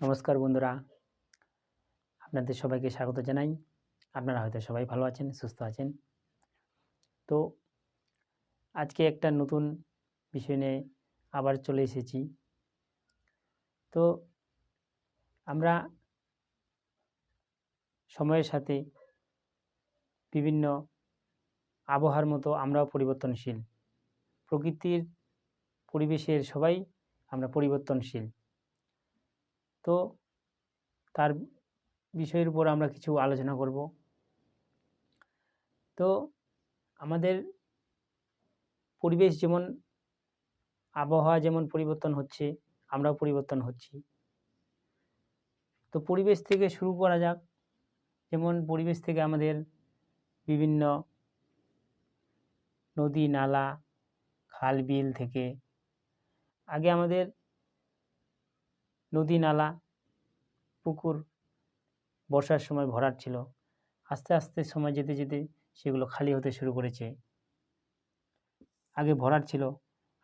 নমস্কার বন্ধুরা। আপনাদের সবাইকে স্বাগত জানাই। আপনারা হয়তো সবাই ভালো আছেন, সুস্থ আছেন। তো আজকে একটা নতুন বিষয় নিয়ে আবার চলে এসেছি। তো আমরা সময়ের সাথে বিভিন্ন আবহাওয়ার মতো আমরাও পরিবর্তনশীল। প্রকৃতির পরিবেশের সবাই আমরা পরিবর্তনশীল। তো তার বিষয়ের উপর আমরা কিছু আলোচনা করব। তো আমাদের পরিবেশ যেমন, আবহাওয়া যেমন পরিবর্তন হচ্ছে, আমরাও পরিবর্তন হচ্ছি। তো পরিবেশ থেকে শুরু করা যাক। যেমন পরিবেশ থেকে আমাদের বিভিন্ন নদী, নালা, খাল, বিল থেকে আগে আমাদের নদী নালা পুকুর বর্ষার সময় ভরাট ছিল। আস্তে আস্তে সময় যেতে যেতে সেগুলো খালি হতে শুরু করেছে। আগে ভরাট ছিল,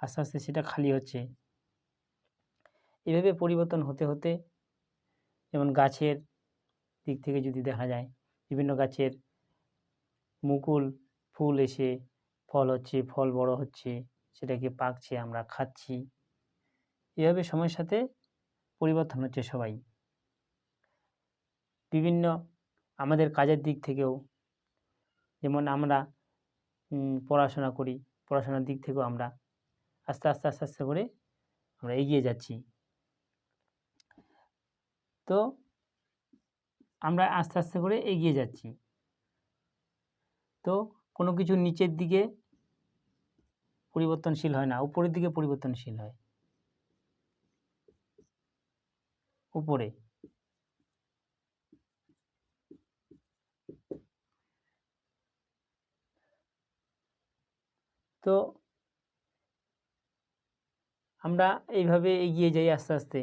আস্তে আস্তে সেটা খালি হচ্ছে। এভাবে পরিবর্তন হতে হতে যেমন গাছের দিক থেকে যদি দেখা যায়, বিভিন্ন গাছের মুকুল, ফুল এসে ফল হচ্ছে, ফল বড় হচ্ছে, সেটাকে পাকছে, আমরা খাচ্ছি। এভাবে সময়ের সাথে পরিবর্তন হচ্ছে সবাই। বিভিন্ন আমাদের কাজের দিক থেকেও, যেমন আমরা পড়াশোনা করি, পড়াশোনার দিক থেকেও আমরা আস্তে আস্তে আস্তে আস্তে করে আমরা এগিয়ে যাচ্ছি। তো আমরা আস্তে আস্তে করে এগিয়ে যাচ্ছি। তো কোনো কিছু নিচের দিকে পরিবর্তনশীল হয় না, উপরের দিকে পরিবর্তনশীল হয়। উপরে। তো আমরা এইভাবে এগিয়ে যাই আস্তে আস্তে।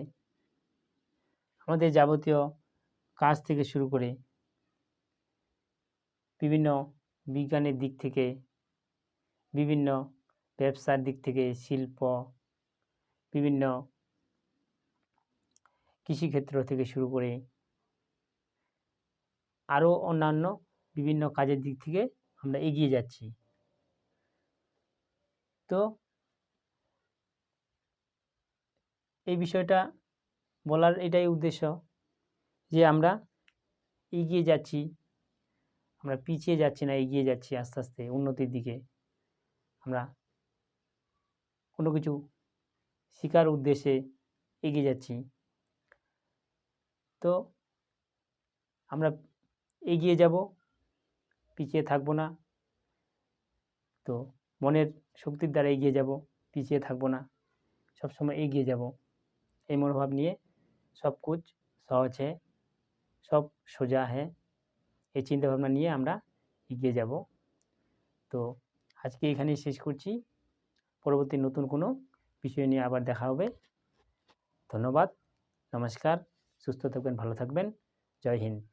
আমাদের যাবতীয় কাজ থেকে শুরু করে বিভিন্ন বিজ্ঞানের দিক থেকে, বিভিন্ন ব্যবসার দিক থেকে শিল্প, বিভিন্ন কৃষিক্ষেত্র থেকে শুরু করে আরও অন্যান্য বিভিন্ন কাজের দিক থেকে আমরা এগিয়ে যাচ্ছি। তো এই বিষয়টা বলার এটাই উদ্দেশ্য যে আমরা এগিয়ে যাচ্ছি, আমরা পিছিয়ে যাচ্ছি না, এগিয়ে যাচ্ছি আস্তে আস্তে উন্নতির দিকে। আমরা কোনো কিছু শিকার উদ্দেশ্যে এগিয়ে যাচ্ছি। তো আমরা এগিয়ে যাব, পিছিয়ে থাকব না। তো মনের শক্তির দ্বারা এগিয়ে যাব, পিছিয়ে থাকব না। সবসময় এগিয়ে যাব। এই মনোভাব নিয়ে সব কুছ সহজ হ্যাঁ সব সোজা হ্যাঁ এই চিন্তাভাবনা নিয়ে আমরা এগিয়ে যাব। তো আজকে এখানেই শেষ করছি। পরবর্তী নতুন কোনো বিষয় নিয়ে আবার দেখা হবে। ধন্যবাদ, নমস্কার। সুস্থ থাকবেন ভালো থাকবেন। জয় হিন্দ।